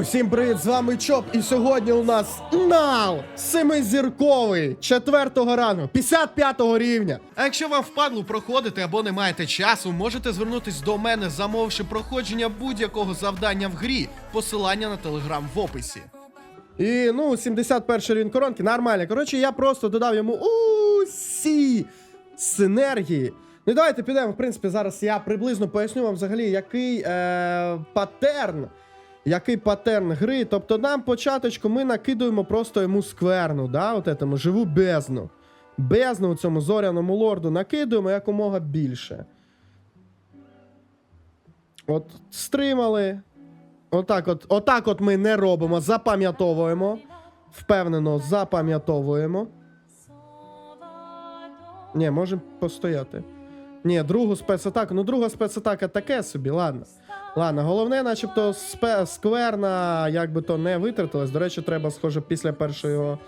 Усім привіт, з вами Чоп, і сьогодні у нас нал семизірковий четвертого рану, 55-го рівня. А якщо вам впадло проходити або не маєте часу, можете звернутись до мене, замовивши проходження будь-якого завдання в грі. Посилання на телеграм в описі. І ну, 71 рівень коронки, нормально. Коротше, я просто додав йому усі синергії. Ну давайте підемо. В принципі, зараз я приблизно поясню вам взагалі, який е, паттерн. Який паттерн гри. Тобто нам початочку ми накидуємо просто йому скверну, да, от этому живу бездну. Бездну у цьому зоряному лорду накидуємо якомога більше. От стримали. Отак от, отак от ми не робимо, запам'ятовуємо. Впевнено, запам'ятовуємо. Ні, можемо постояти. Ні, другу спецатаку. Ну, друга спецатака таке собі, ладно. Ладно, головне, начебто, скверна, як би то не витратилась. До речі, треба, схоже, після першого.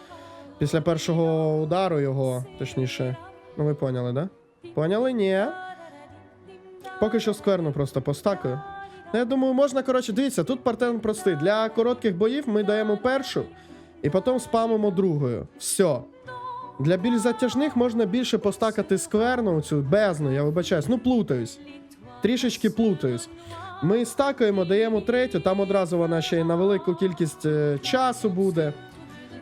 Після першого удару його, точніше. Ну, ви поняли, да? Поняли? Ні. Поки що скверну просто постакаю. Ну, я думаю, можна, коротше, дивіться, тут партен простий. Для коротких боїв ми даємо першу і потім спамимо другою. Все. Для більш затяжних можна більше постакати скверну, цю бездну, я вибачаюсь. Ну, плутаюсь. Трішечки плутаюсь. Ми стакаємо, даємо третю, там одразу вона ще й на велику кількість е, часу буде.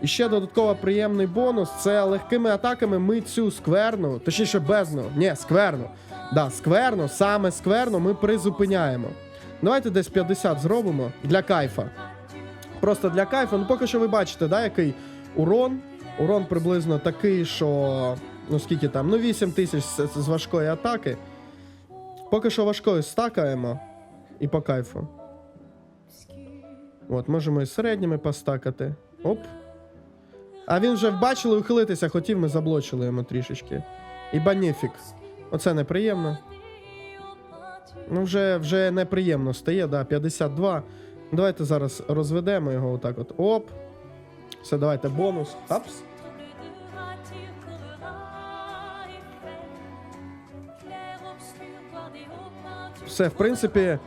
І ще додатково приємний бонус це легкими атаками ми цю скверну, точніше бездну, ні, скверну. Да, скверну, саме скверну ми призупиняємо. Давайте десь 50 зробимо для кайфа. Просто для кайфа. Ну поки що ви бачите, да, який урон. Урон приблизно такий, що. Ну скільки там? Ну 8 тисяч з важкої атаки. Поки що важкою стакаємо. І по кайфу. От, можемо і середніми постакати. Оп. А він вже бачили ухилитися хотів, ми заблочили йому трішечки. І баніфік. Оце неприємно. Ну, вже, вже неприємно стає, да, 52. Давайте зараз розведемо його отак от. Оп. Все, давайте бонус. Апс. Все, в принципі,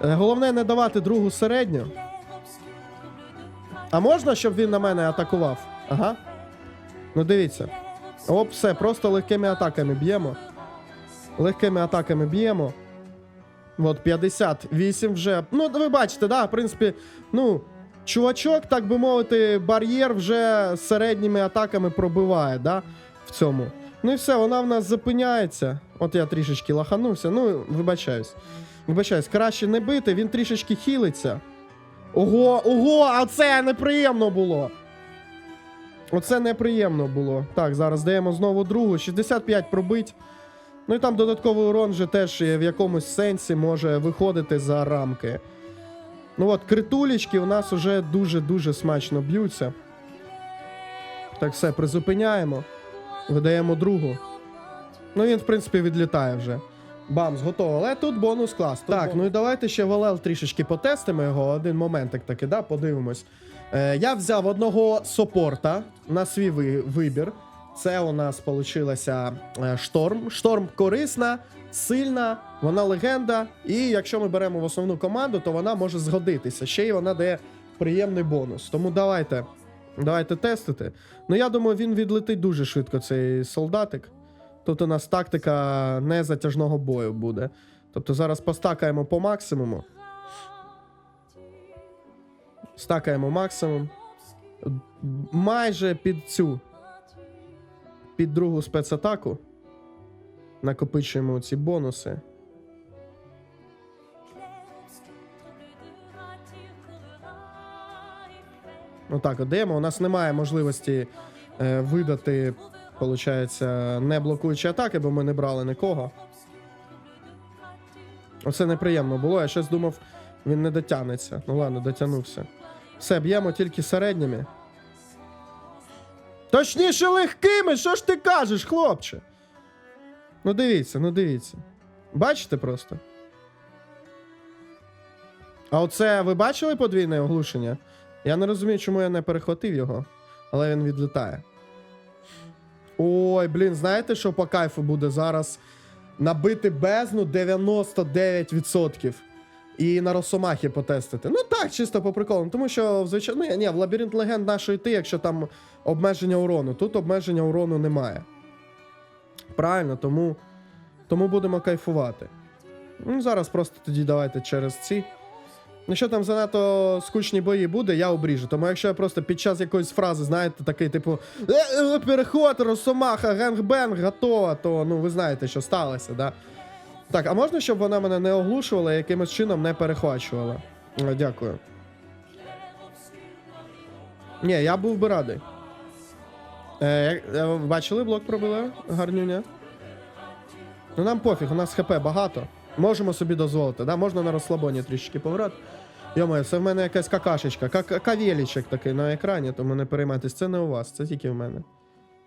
головне не давати другу середню. А можна, щоб він на мене атакував? Ага. Ну дивіться. Оп, все, просто легкими атаками б'ємо. Легкими атаками б'ємо. От 58 вже. Ну, ви бачите, да, в принципі, ну, чувачок, так би мовити, бар'єр вже середніми атаками пробиває, да, в цьому. Ну і все, вона в нас зупиняється. От я трішечки лаханувся. Ну, вибачаюсь. Вибачаюсь, краще не бити, він трішечки хілиться. Ого, ого, а це неприємно було. Оце неприємно було. Так, зараз даємо знову другу. 65 пробить. Ну і там додатковий урон вже теж в якомусь сенсі може виходити за рамки. Ну от, критулечки у нас вже дуже-дуже смачно б'ються. Так, все, призупиняємо. Видаємо другу. Ну він, в принципі, відлітає вже. Бамс, готово. Але тут бонус клас. Так, ну і давайте ще Валел трішечки потестимо його. Один моментик таки, да, подивимось. Е, я взяв одного сопорта на свій ви- вибір. Це у нас получилася е, шторм. Шторм корисна, сильна, вона легенда. І якщо ми беремо в основну команду, то вона може згодитися. Ще й вона дає приємний бонус. Тому давайте. Давайте тестити. Ну я думаю, він відлетить дуже швидко, цей солдатик. Тут у нас тактика незатяжного бою буде. Тобто зараз постакаємо по максимуму. Стакаємо максимум. Майже під цю. Під другу спецатаку. Накопичуємо ці бонуси. Отак от даємо. У нас немає можливості е, видати, виходить, не блокуючі атаки, бо ми не брали нікого. Оце неприємно було. Я щось думав, він не дотягнеться. Ну ладно, дотягнувся. Все, б'ємо тільки середніми. Точніше, легкими! Що ж ти кажеш, хлопче? Ну дивіться, ну дивіться. Бачите просто? А оце ви бачили подвійне оглушення? Я не розумію, чому я не перехватив його, але він відлітає. Ой, блін, знаєте, що по кайфу буде зараз? Набити бездну 99%. і на Росомахі потестити. Ну так, чисто по приколу. Тому що, звичайно, ні, ні, в лабіринт легенд нашої йти, якщо там обмеження урону. Тут обмеження урону немає. Правильно, тому, тому будемо кайфувати. Ну, зараз просто тоді давайте через ці. Якщо там занадто скучні бої буде, я обріжу. Тому якщо я просто під час якоїсь фрази, знаєте, такий, типу, «Е, е, переход, Росомаха, генг-бенг, готова, то ну ви знаєте, що сталося, да? Так, а можна, щоб вона мене не оглушувала і якимось чином не перехвачувала? Е, Дякую. Ні, я був би радий. Е, е, бачили, блок пробили? Гарнюня. Ну нам пофіг, у нас ХП багато. Можемо собі дозволити, да? Можна на розслабоні трішки пограти. Йомаю, це в мене якась какашечка, как кавєлічик такий на екрані, тому не переймайтесь. Це не у вас, це тільки в мене.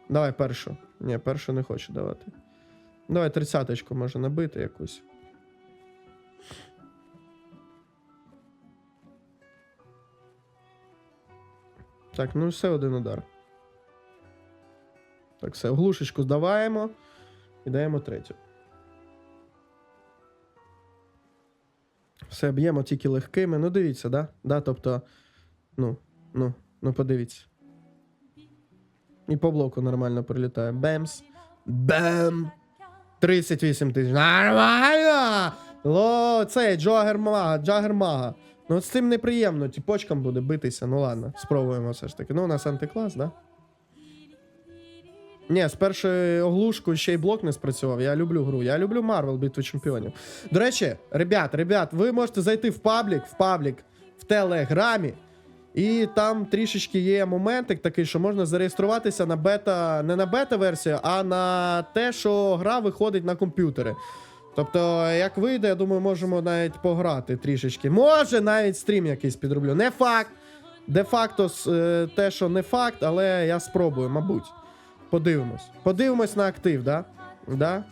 Давай першу. Ні, першу не хочу давати. Давай тридцяточку може набити якусь. Так, ну все один удар. Так, все, глушечку здаваємо і даємо третю. Все, б'ємо тільки легкими. Ну, дивіться, да? да? Тобто, ну, ну, ну, подивіться. І по блоку нормально прилітає. Бемс. Бем! 38 тисяч. Нормально! Ло, цей Джагермага, Джагермага. Ну, от з цим неприємно, тіпочкам буде битися. Ну ладно, спробуємо все ж таки. Ну, у нас антиклас, да? Ні, з першої оглушкою ще й блок не спрацював. Я люблю гру. Я люблю Марвел битву чемпіонів. До речі, ребят, ребят, ви можете зайти в паблік, в паблік в Телеграмі. І там трішечки є моментик такий, що можна зареєструватися на бета, не на бета-версію, а на те, що гра виходить на комп'ютери. Тобто, як вийде, я думаю, можемо навіть пограти трішечки. Може, навіть стрім якийсь підроблю. Не факт. Де-факто е, те, що не факт, але я спробую, мабуть. Подивимось. Подивимось на актив, да? Да?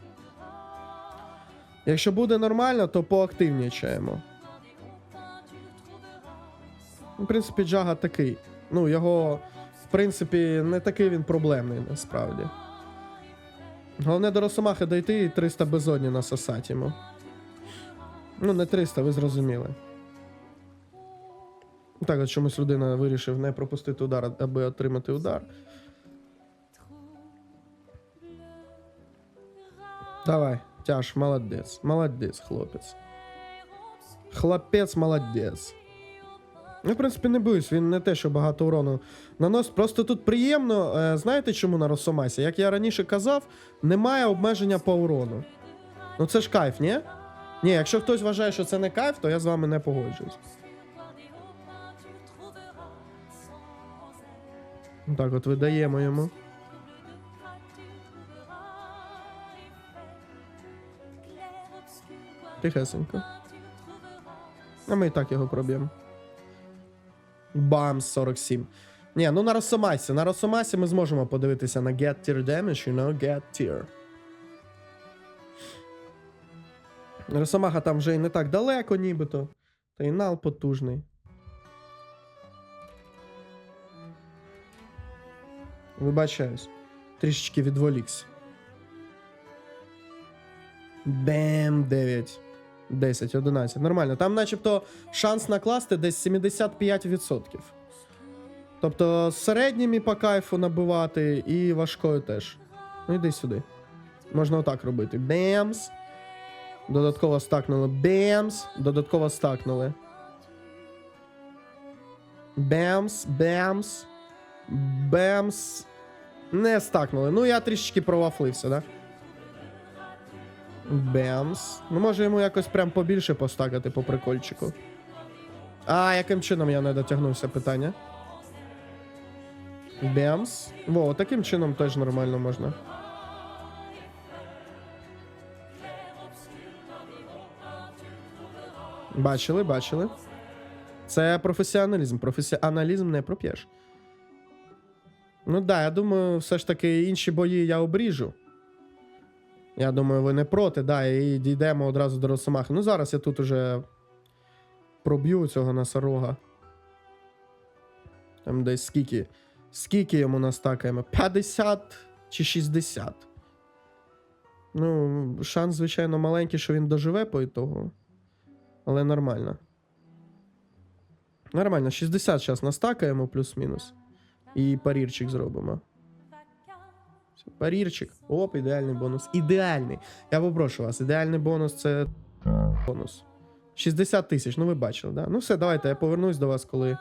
Якщо буде нормально, то поактивнічаємо. В принципі, Джага такий. Ну, його, в принципі, не такий він проблемний насправді. Головне до Росомахи дойти і 300 безодні насосати йому. Ну, не 300, ви зрозуміли. Так, от чомусь людина вирішив не пропустити удар, аби отримати удар. Давай, тяж, молодець. Молодець, хлопець. Хлопець молодець. Я, в принципі, не боюсь, він не те, що багато урону наносить. Просто тут приємно, е, знаєте чому на Росомасі? Як я раніше казав, немає обмеження по урону. Ну це ж кайф, ні? Ні, якщо хтось вважає, що це не кайф, то я з вами не погоджуюсь. Так, от видаємо йому. Тихесенько. А ми і так його проб'ємо. Бам, 47. Ні, ну на Росомасі. На Росомасі ми зможемо подивитися на Get Tier Damage, you know, Get Tier. Росомаха там вже і не так далеко, нібито. Та й нал потужний. Вибачаюсь. Трішечки відволікся. Бем, 9. 10, 11. Нормально. Там, начебто, шанс накласти десь 75%. Тобто середніми по кайфу набивати і важкою теж. Ну йди сюди. Можна отак робити. Бемс. Додатково стакнули. Бемс. Додатково стакнули. Бемс. Бемс. Бемс. Не стакнули. Ну, я трішечки провафлився, да? Бемс. Ну, може йому якось прям побільше постакати по прикольчику. А, яким чином я не дотягнувся питання? Бемс. Во, таким чином теж нормально можна. Бачили, бачили. Це професіоналізм. Професіоналізм не проп'єш. Ну да, я думаю, все ж таки інші бої я обріжу. Я думаю, ви не проти, да, і дійдемо одразу до Росомахи. Ну, зараз я тут уже проб'ю цього носорога. Там десь скільки. Скільки йому настакаємо? 50 чи 60. Ну, шанс, звичайно, маленький, що він доживе по ітогу. Але нормально. Нормально, 60 зараз настакаємо плюс-мінус. І парірчик зробимо. Парірчик. Оп, ідеальний бонус. Ідеальний. Я попрошу вас, ідеальний бонус це бонус. 60 тисяч, ну ви бачили, да? Ну все, давайте, я повернусь до вас, коли.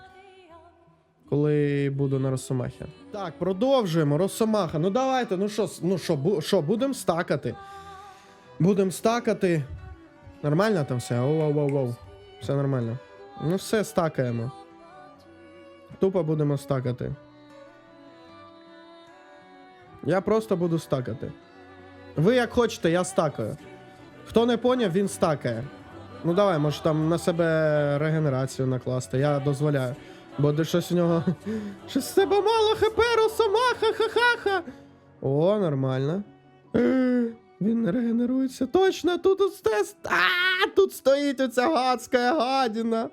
Коли буду на Росомахі. Так, продовжуємо. Росомаха. Ну давайте, ну що, ну що, що, будемо стакати. Будемо стакати. Нормально там все? Оу, оу, оу, оу. Все нормально. Ну все, стакаємо. Тупо будемо стакати. Я просто буду стакати. Ви як хочете, я стакаю. Хто не поняв, він стакає. Ну давай, може там на себе регенерацію накласти, я дозволяю. Бо де щось у нього. Щось з себе мало хп, росомаха, ха-ха-ха. О, нормально. Він не регенерується. Точно, тут. А, тут стоїть оця гадська гадіна.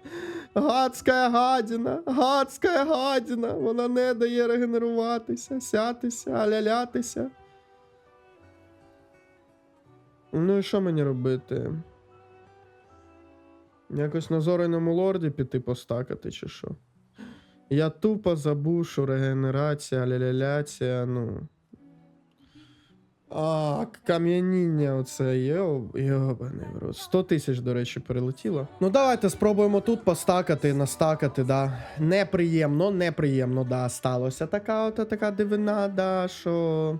Гадська гадіна, гадська гадіна. Вона не дає регенеруватися, сятися, алялятися. Ну і що мені робити? Якось на зоряному лорді піти постакати, чи що? Я тупо забув, що регенерація, ляляляція, ну. А, кам'яніння оце йоб, йобаний рот. 100 тисяч, до речі, перелетіло. Ну давайте спробуємо тут постакати, настакати, да. Неприємно, неприємно, да, сталося така от така дивина, да, що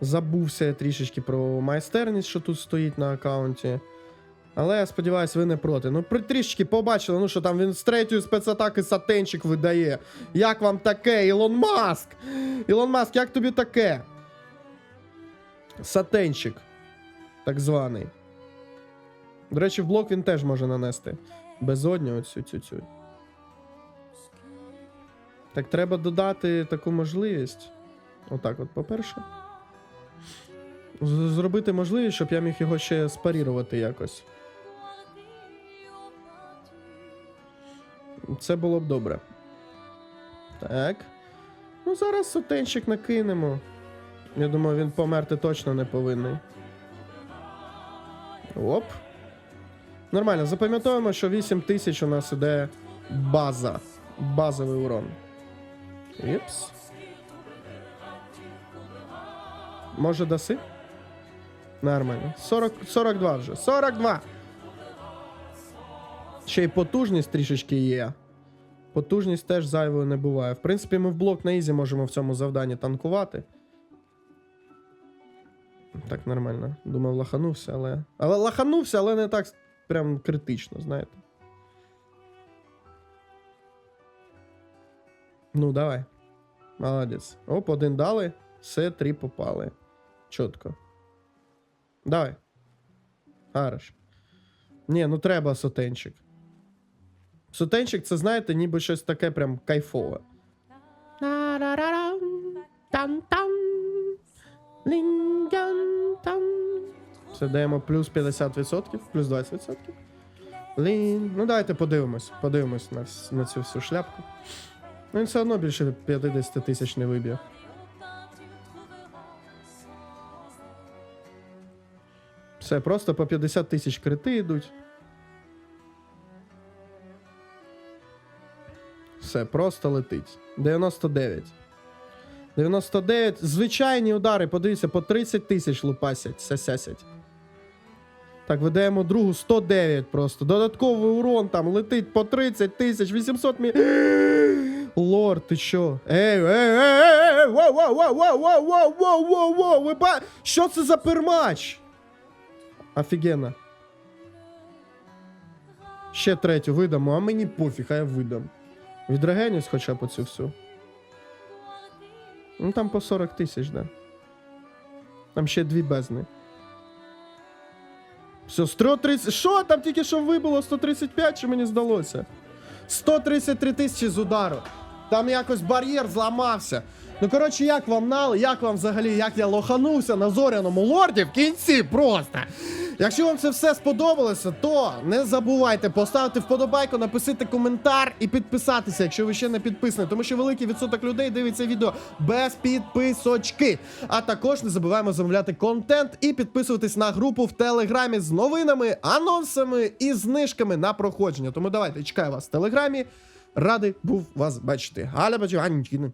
забувся я трішечки про майстерність, що тут стоїть на аккаунті. Але я сподіваюся, ви не проти. Ну, трішечки побачили, ну що там він з третьої спецатаки сатенчик видає. Як вам таке, Ілон Маск? Ілон Маск, як тобі таке? Сатенчик. Так званий. До речі, в блок він теж може нанести. Безодню оцю цю цю. Так треба додати таку можливість. Отак, от, по-перше. Зробити можливість, щоб я міг його ще спарірувати якось. Це було б добре. Так. Ну, зараз сотенчик накинемо. Я думаю, він померти точно не повинний. Оп. Нормально, запам'ятовуємо, що 8 тисяч у нас іде база. Базовий урон. Іпс. Може даси? Нормально. 40, 42 вже. 42! Ще й потужність трішечки є. Потужність теж зайвою не буває. В принципі, ми в блок на ізі можемо в цьому завданні танкувати. Так, нормально. Думав, лаханувся, але. Але лаханувся, але не так прям критично, знаєте. Ну, давай. Молодець. Оп, один дали. Все, три попали. Чітко. Давай. Хорош. Ні, ну треба сотенчик. Сотенчик, це знаєте, ніби щось таке прям кайфове. Це даємо плюс 50%, плюс 20%. Лін. Ну, давайте подивимось. Подивимось на, на цю всю шляпку. Ну, він все одно більше 50 тисяч не виб'є. Все, просто по 50 тисяч крити йдуть. Все, просто летить. 99. 99. Звичайні удари, подивіться, по 30 тисяч лупасять, сясясять. Так, видаємо другу 109 просто. Додатковий урон там летить по 30 тисяч, 800 мі... Лорд, ти що? Ей, ей, ей, ей, ей, воу, воу, воу, воу, воу, воу, воу, воу, воу, ви ба... Що це за пермач? Офігенно. Ще третю видамо, а мені пофіг, а я видам. Відрегенюсь хоча б оцю всю. Ну там по 40 тисяч, да. Там ще дві бездни. Все, 130. Що там тільки що вибило? 135 чи мені здалося? 133 тисячі з удару. Там якось бар'єр зламався. Ну, коротше, як вам нал, як вам взагалі, як я лоханувся на зоряному лорді в кінці просто. Якщо вам це все сподобалося, то не забувайте поставити вподобайку, написати коментар і підписатися, якщо ви ще не підписані, тому що великий відсоток людей дивиться відео без підписочки. А також не забуваємо замовляти контент і підписуватись на групу в Телеграмі з новинами, анонсами і знижками на проходження. Тому давайте чекаю вас в Телеграмі. Радий був вас бачити. Галя Бачуганчкіна.